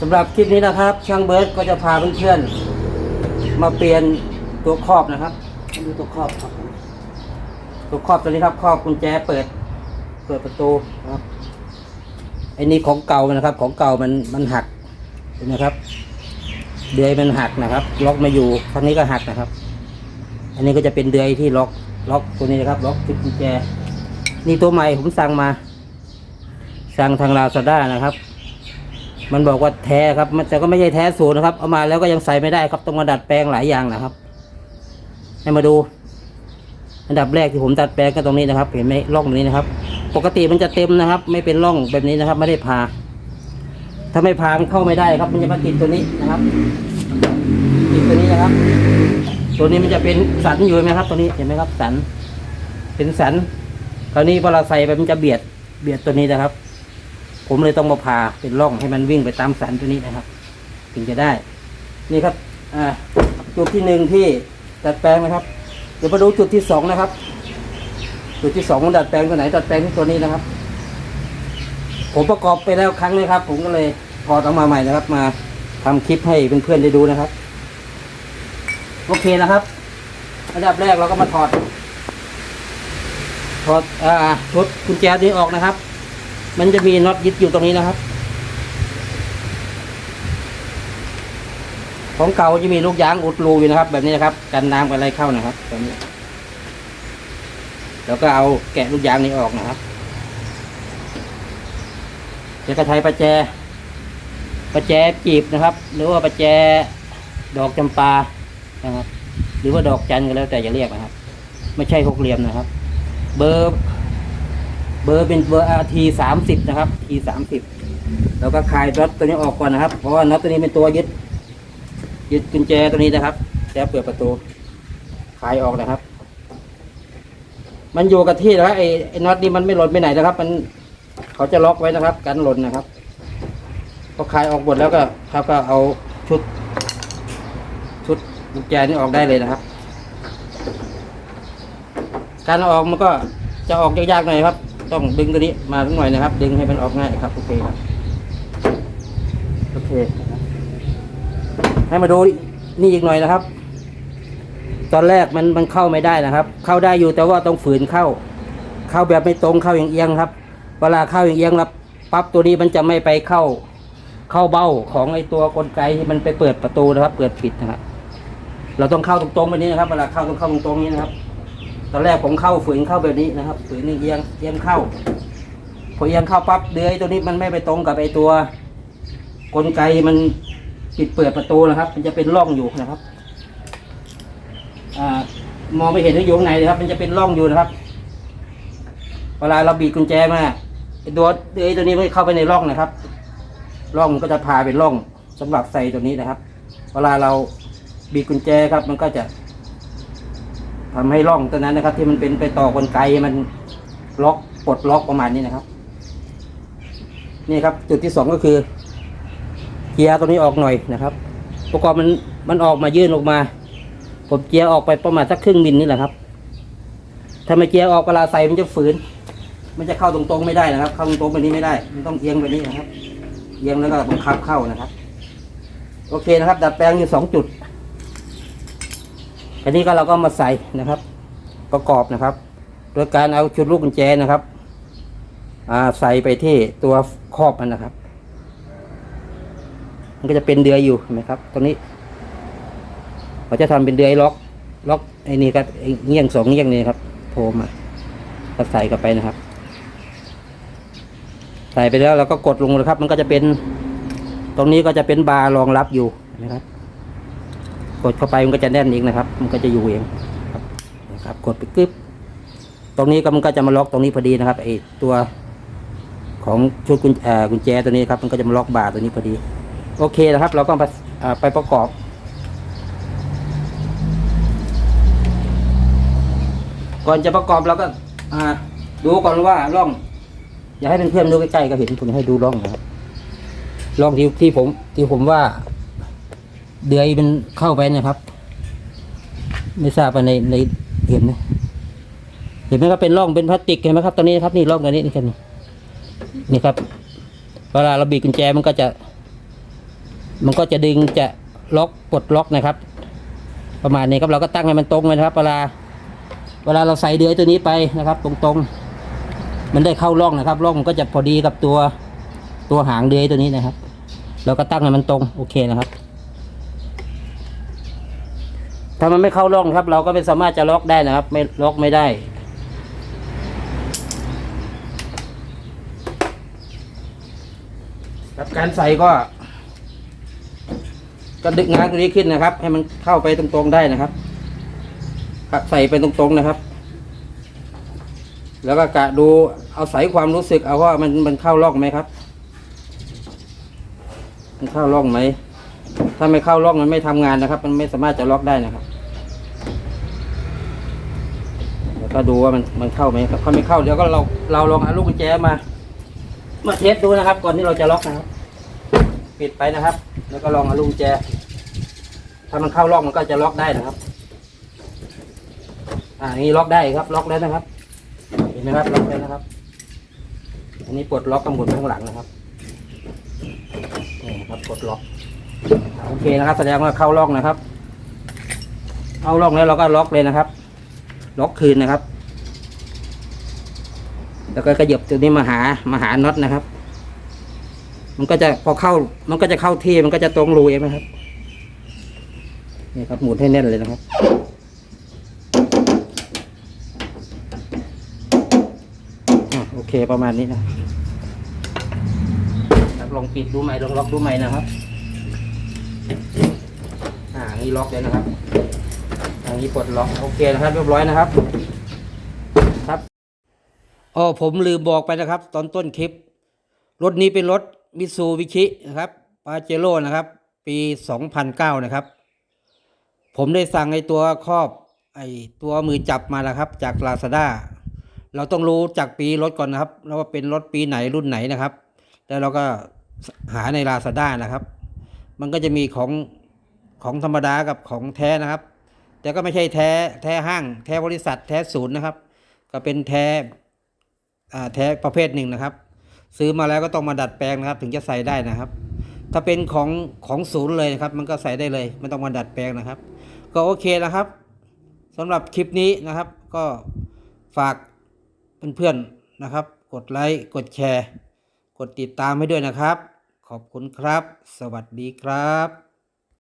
สำหรับคลิปนี้นะครับ ช่างเบิร์ดก็จะพาเพื่อนๆมาเปลี่ยนตัวครอบนะครับดูตัวครอบครับตัวครอบตัวนี้ครับครอบกุญแจเปิด เปิดประตูนะครับไอ้นี่ของเก่ามันนะครับ ของเก่ามันมันหักเห็นไหมครับเดือยมันหักนะครับ ล็อกมาอยู่ครั้งนี้ก็หักนะครับ อันนี้ก็จะเป็นเดือยที่ล็อกล็อกตัวนี้นะครับ ล็อกชุดกุญแจ นี่ตัวใหม่ผมสั่งมา สั่งทางลาซาด้านะครับ มันบอกว่าแท้ครับ มันแต่ก็ไม่ใช่แท้ศูนย์นะครับ เอามาแล้วก็ยังใส่ไม่ได้ครับ ต้องมาดัดแปลงหลายอย่างนะครับ ให้มาดู อันดับแรกที่ผมดัดแปลงก็ตรงนี้นะครับ เห็นไหมร่องตรงนี้นะครับ ปกติมันจะเต็มนะครับ ไม่เป็นร่องแบบนี้นะครับ ไม่ได้พา ถ้าไม่พามันเข้าไม่ได้ครับ มันจะมาติดตัวนี้นะครับติดตัวนี้นะครับ ตัวนี้มันจะเป็นสันอยู่ไหมครับ ตัวนี้เห็นไหมครับ สัน เป็นสันคราวนี้พอเราใส่ไปมันจะเบียด เบียดตัวนี้นะครับ ผมเลยต้องมาพาเป็นร่องให้มันวิ่งไปตามสันตัวนี้นะครับ ถึงจะได้ นี่ครับอ่าจุดที่หนึ่งที่ดัดแปลงนะครับ เดี๋ยวมาดูจุดที่สองนะครับ จุดที่สองของดัดแปลงตัวไหนดัดแปลงที่ตัวนี้นะครับ ผมประกอบไปแล้วครั้งนึงครับ ผมก็เลยถอดออกมาใหม่นะครับ มาทำคลิปให้เพื่อนๆได้ดูนะครับ โอเคนะครับอันดับแรกเราก็มาถอดถอดอ่าชุดกุญแจนี้ออกนะครับ มันจะมีน็อตยึดอยู่ตรงนี้นะครับ ของเก่าจะมีลูกยางอุดรูอยู่นะครับ แบบนี้นะครับ กันน้ำกันอะไรเข้านะครับแบบนี้ แล้วก็เอาแกะลูกยางนี้ออกนะครับจะกระไทยประแจ ประแจจีบนะครับ หรือว่าประแจดอกจำปานะครับ หรือว่าดอกจันก็แล้วแต่จะเรียกนะครับ ไม่ใช่หกเหลี่ยมนะครับ เบอร์ เบอร์เป็นเบอร์ RT สามสิบนะครับ T สามสิบแล้วก็คลายน็อตตัวนี้ออกก่อนนะครับ เพราะว่าน็อตตัวนี้เป็นตัวยึด ยึดกุญแจตัวนี้นะครับแล้วเปิดประตูคลายออกนะครับ มันอยู่กับที่นะครับไอ้น็อตนี้มันไม่หล่นไปไหนนะครับ มันเขาจะล็อกไว้นะครับ กันหล่นนะครับพอคลายออกหมดแล้วก็เขาก็เอาชุด ชุดกุญแจนี้ออกได้เลยนะครับ การออกมันก็จะออกยากๆหน่อยครับ ต้องดึงตัวนี้มาสักหน่อยนะครับ ดึงให้มันออกง่ายครับโอเคครับโอเคให้มาดูนี่อีกหน่อยนะครับ ตอนแรกมันมันเข้าไม่ได้นะครับ เข้าได้อยู่แต่ว่าต้องฝืนเข้า เข้าแบบไม่ตรงเข้าอย่างเอียงครับ เวลาเข้าอย่างเอียงแล้วปั๊บตัวนี้มันจะไม่ไปเข้า เข้าเบ้าของไอตัวกลไกที่มันไปเปิดประตูนะครับ เปิดปิดนะครับเราต้องเข้าตรงๆแบบนี้นะครับ เวลาเข้าต้องเข้าตรงๆนี้นะครับ ตอนแรกผมเข้าฝืนเข้าแบบนี้นะครับ ฝืนเอียงเอียงเข้าพอเอียงเข้าปั๊บเดือยตัวนี้มันไม่ไปตรงกับไอตัว กลไกมันปิดเปิดประตูนะครับ มันจะเป็นร่องอยู่นะครับอมองไม่เห็นว่อยู่ข้างในนะครับ มันจะเป็นร่องอยู่นะครับ เวลาเราบีบกุญแจมาไอตัวเดือยตัวนี้ไม่เข้าไปในร่องนะครับ ร่องมันก็จะพาเป็นร่องสำหรับใส่ตัวนี้นะครับ เวลาเราบีบกุญแจครับ มันก็จะ ทำให้ร่องตัวนั้นนะครับ ที่มันเป็นไปต่อกลไกมันล็อกปลดล็อกประมาณนี้นะครับ นี่ครับ จุดที่สองก็คือเกียร์ตัวนี้ออกหน่อยนะครับประกอบมันมันออกมายื่นออกมา ผมเกียร์ออกไปประมาณสักครึ่งมิลนี่แหละครับถ้าไม่เกียร์ออกเวลาใส่มันจะฝืน มันจะเข้าตรงๆไม่ได้นะครับ เข้าตรงๆแบบนี้ไม่ได้ มันต้องเอียงแบบนี้นะครับ เอียงแล้วก็บังคับเข้านะครับ โอเคนะครับ ดัดแปลงอยู่สองจุด อันนี้ก็เราก็มาใส่นะครับ ประกอบนะครับ โดยการเอาชุดลูกกุญแจนะครับใส่ไปที่ตัวครอบมันนะครับ มันก็จะเป็นเดือยอยู่เห็นไหมครับ ตรงนี้เราจะทำเป็นเดือยล็อก ล็อกไอ้นี่ครับไอ้เงี้ยงสองเงี้ยงนี่ครับโผล่มาก็ใส่เข้าไปนะครับ ใส่ไปแล้วเราก็กดลงนะครับ มันก็จะเป็น ตรงนี้ก็จะเป็นบาร์รองรับอยู่นไหมครับ กดเข้าไปมันก็จะแน่นเองนะครับ มันก็จะอยู่เองครับนะครับ กดไปกึ๊บตรงนี้ก็มันก็จะมาล็อกตรงนี้พอดีนะครับไอตัวของชุดกุญกุญแจตัวนี้ครับ มันก็จะมาล็อกบาร์ตัวนี้พอดี โอเคนะครับ เราก็ไปไปประกอบก่อนจะประกอบเราก็ดูก่อนว่าร่อง อย่าให้เพื่อนๆดูใกล้ๆก็เห็นผมให้ดูร่องนะครับร่องที่ที่ผมที่ผมว่า เดือยมันเข้าไปนะครับ ไม่ทราบว่าในในเห็นไหมเห็นไหมครับเป็นร่องเป็นพลาสติกเห็นไหมครับตรงนี้ครับนี่ร่องตรงนี้นี่แค่นี้นี่ครับเวลาเราบีบกุญแจมันก็จะ มันก็จะดึงจะล็อกปลดล็อกนะครับ ประมาณนี้ครับเราก็ตั้งให้มันตรงเลยนะครับ เวลา เวลาเราใส่เดือยตัวนี้ไปนะครับ ตรงๆ มันได้เข้าร่องนะครับร่องมันก็จะพอดีกับตัวตัวหางเดือยตัวนี้นะครับ เราก็ตั้งให้มันตรงโอเคนะครับ ถ้ามันไม่เข้าร่องครับ เราก็ไม่สามารถจะล็อกได้นะครับ ไม่ล็อกไม่ได้ ครับการใส่ก็ ก็ดึงงานตัวนี้ขึ้นนะครับ ให้มันเข้าไปตรงๆได้นะครับใส่ไปตรงๆนะครับ แล้วก็กะดูเอาใส่ความรู้สึกเอาว่ามันมันเข้าร่องไหมครับ มันเข้าร่องไหมถ้าไม่เข้าร่องมันไม่ทำงานนะครับ มันไม่สามารถจะล็อกได้นะครับ แล้ว ก็ดูว่ามันมันเข้าไหมครับถ้าไม่เข้าเดี๋ยวก็เราเราลองเอาลูกกุญแจมามาเทสดูนะครับ ก่อนที่เราจะล็อกนะครับ ปิดไปนะครับ แล้วก็ลองเอาลูกกุญแจ ถ้ามันเข้าล็อกมันก็จะล็อกได้นะครับ อ่านี่ล็อกได้ครับ ล็อกแล้วนะครับ เห็นไหมครับล็อกแล้วนะครับ อันนี้ปลดล็อกข้างบนข้างหลังนะครับนี่ครับปลดล็อกโอเคนะครับ แสดงว่าเข้าล็อกนะครับ เอาล็อกแล้วเราก็ล็อกเลยนะครับ ล็อกคืนนะครับ แล้วก็กระเหยบตัวนี้มาหามาหาน็อตนะครับ มันก็จะพอเข้า มันก็จะเข้าที่มันก็จะตรงรูเองนะครับนี่ครับหมุนให้แน่นเลยนะครับอโอเคประมาณนี้นะครับลองปิดดูใหม่ลองล็อกดูใหม่นะครับ อ่า นี่ล็อกแล้วนะครับ อันนี้ปลดล็อกโอเคนะครับเรียบร้อยนะครับ ครับอ๋อผมลืมบอกไปนะครับ ตอนต้นคลิป รถนี้เป็นรถมิซูบิชินะครับปาเจโร่นะครับ ปี 2009 นะครับ ผมได้สั่งไอตัวครอบไอตัวมือจับมาแล้วครับ จากลาซาด้าเราต้องรู้จากปีรถก่อนนะครับแล้วว่าเป็นรถปีไหนรุ่นไหนนะครับ แล้วเราก็หาในลาซาด้านะครับ มันก็จะมีของของธรรมดากับของแท้นะครับ แต่ก็ไม่ใช่แท้แท้ห้าง แท้บริษัท แท้ศูนย์นะครับ ก็เป็นแท้อ่าแท้ประเภทหนึ่งนะครับ ซื้อมาแล้วก็ต้องมาดัดแปลงนะครับ ถึงจะใส่ได้นะครับ ถ้าเป็นของของศูนย์เลยนะครับ มันก็ใส่ได้เลยไม่ต้องมาดัดแปลงนะครับ ก็โอเคนะครับสำหรับคลิปนี้นะครับ ก็ฝากเพื่อนๆนะครับ กดไลค์กดแชร์ กดติดตามให้ด้วยนะครับ ขอบคุณครับ สวัสดีครับ